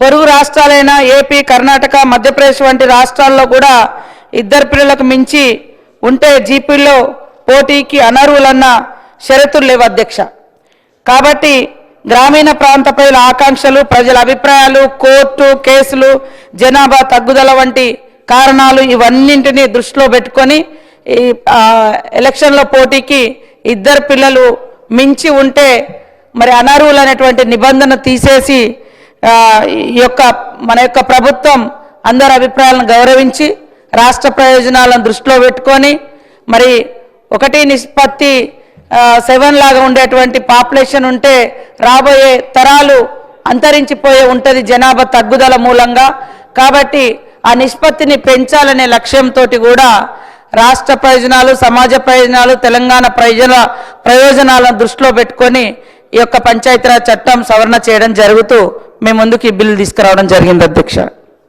పొరుగు రాష్ట్రాలైన ఏపీ కర్ణాటక మధ్యప్రదేశ్ వంటి రాష్ట్రాల్లో కూడా ఇద్దరు పిల్లలకు మించి ఉంటే జీపీలో పోటీకి అనర్హులన్న షరతులు లేవు అధ్యక్ష. కాబట్టి గ్రామీణ ప్రాంత ప్రజల ఆకాంక్షలు ప్రజల అభిప్రాయాలు కోర్టు కేసులు జనాభా తగ్గుదల వంటి కారణాలు ఇవన్నింటినీ దృష్టిలో పెట్టుకొని ఈ ఎలక్షన్ల పోటీకి ఇద్దరు పిల్లలు మించి ఉంటే మరి అనర్హులు అనేటువంటి నిబంధన తీసేసి ఈ యొక్క మన యొక్క ప్రభుత్వం అందరి అభిప్రాయాలను గౌరవించి రాష్ట్ర ప్రయోజనాలను దృష్టిలో పెట్టుకొని మరి ఒకటి నిష్పత్తి సెవెన్ లాగా ఉండేటువంటి పాపులేషన్ ఉంటే రాబోయే తరాలు అంతరించిపోయే ఉంటుంది జనాభా తగ్గుదల మూలంగా. కాబట్టి ఆ నిష్పత్తిని పెంచాలనే లక్ష్యంతో కూడా రాష్ట్ర ప్రయోజనాలు సమాజ ప్రయోజనాలు తెలంగాణ ప్రయోజన ప్రయోజనాలను దృష్టిలో పెట్టుకొని ఈ యొక్క పంచాయతీరాజ్ చట్టం సవరణ చేయడం జరుగుతూ మేము ముందుకు ఈ బిల్లు తీసుకురావడం జరిగింది అధ్యక్ష.